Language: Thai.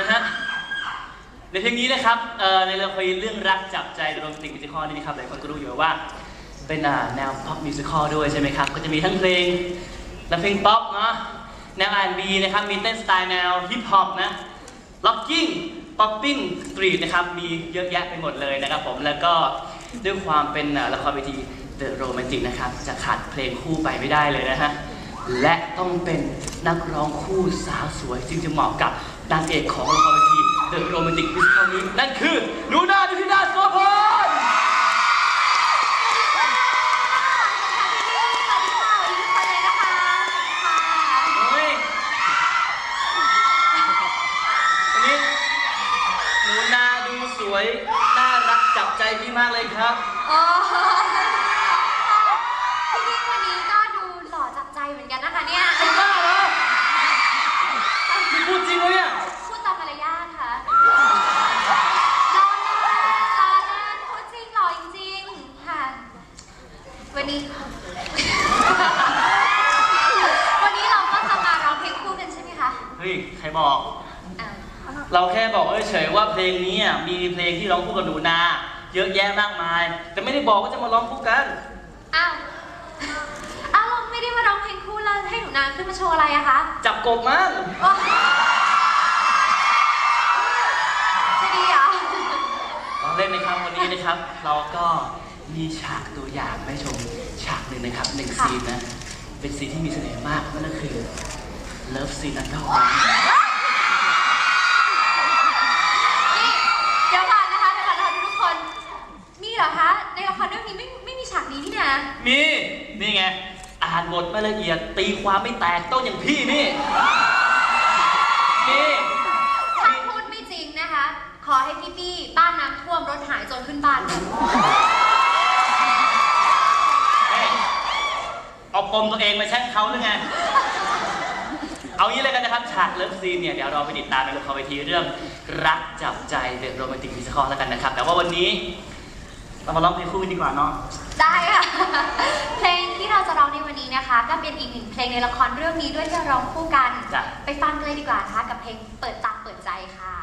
นะฮะในเพลงนี้นะครับเอ่อในละครเรื่องรักจับใจโรแมนติกมิวสิคอลนี่นะครับหลายคนก็รู้อยู่ว่าเป็นแนวป๊อปมิวสิคอลด้วยใช่ไหมครับก็จะมีทั้งเพลงและเพลงป๊อปเนาะแนว R&B นะครับมีเต้นสไตล์แนวฮิปฮอปนะล็อกกิ้งป๊อปปิ้งสตรีทนะครับมีเยอะแยะไปหมดเลยนะครับผมแล้วก็ด้วยความเป็นละครเวที The Romantic นะครับจะขาดเพลงคู่ไปไม่ได้เลยนะฮะ และต้องเป็นนักร้องคู่สาวสวยจึงจะเหมาะกับนางเอกของละครเวที The Romantic Musical นี้นั่นคือนูนาดิธิดาโสพรเฮ้ยวันนี้หนูนาดูสวย น่ารักจับใจพี่มากเลยครับ โอ้พี่พี่วันนี้ก็ดูหล่อจับใจเหมือนกันนะคะเนี่ย ไอ้บ้าเหรอนี่พูดจริงวะเนี่ย พูดตามมารยาทค่ะรอเล่นรอเล่นพูดจริงหล่อจริงๆค่ะ วันนี้ วันนี้เราก็จะมาร้องเพลงคู่กันใช่ไหมคะเฮ้ย ใครบอกอ้าวเราแค่บอกเฉยๆว่าเพลงนี้อะมีเพลงที่ร้องคู่กับหนูนา เยอะแยะมากมาย แต่ไม่ได้บอกว่าจะมาร้องคู่กัน อ้าวอ้าวเราไม่ได้มาร้องเพลงคู่แล้วให้หนูนาขึ้นมาโชว์อะไรอะคะจับกบมั้งโอ๊ยจะดีเหรอเราเล่นนะครับวันนี้นะครับ เราก็ มีฉากตัวอย่างให้ชมฉากหนึ่งนะครับหนึ่งค่ะซีนนะ เป็นซีนที่มีเสน่ห์มากนั่นก็คือเลิฟซีนอันดอนี่เดี๋ยวก่อนนะคะเดี๋ยวก่อนนะคะทุกคนนี่เหรอคะ ในละครเรื่องนี้ไม่ไม่มีฉากนี้นี่นะ มี นี่ไง อ่านบทไม่ละเอียด ตีความไม่แตกต้องอย่างพี่นี่ นี่ ถ้าพูดไม่จริงนะคะ ขอให้พี่ปี้บ้านน้ำท่วมรถหายจนขึ้นบ้านเลย ปมตัวเองมาแช่งเขาหรือไง เอางี้เลยกันนะครับ ฉากเลิฟซีนเนี่ย เดี๋ยวเราไปติดตามในละครเวทีเรื่อง รักจับใจเดอะโรแมนติกมิวสิคอลแล้วกันนะครับ แต่ว่าวันนี้เรามาร้องเพลงคู่กันดีกว่าเนาะ ได้ค่ะ เพลงที่เราจะร้องในวันนี้นะคะ ก็เป็นอีกหนึ่งเพลงในละครเรื่องนี้ด้วยที่เราร้องคู่กัน จ้ะ ไปฟังกันเลยดีกว่านะคะกับเพลงเปิดตาเปิดใจค่ะ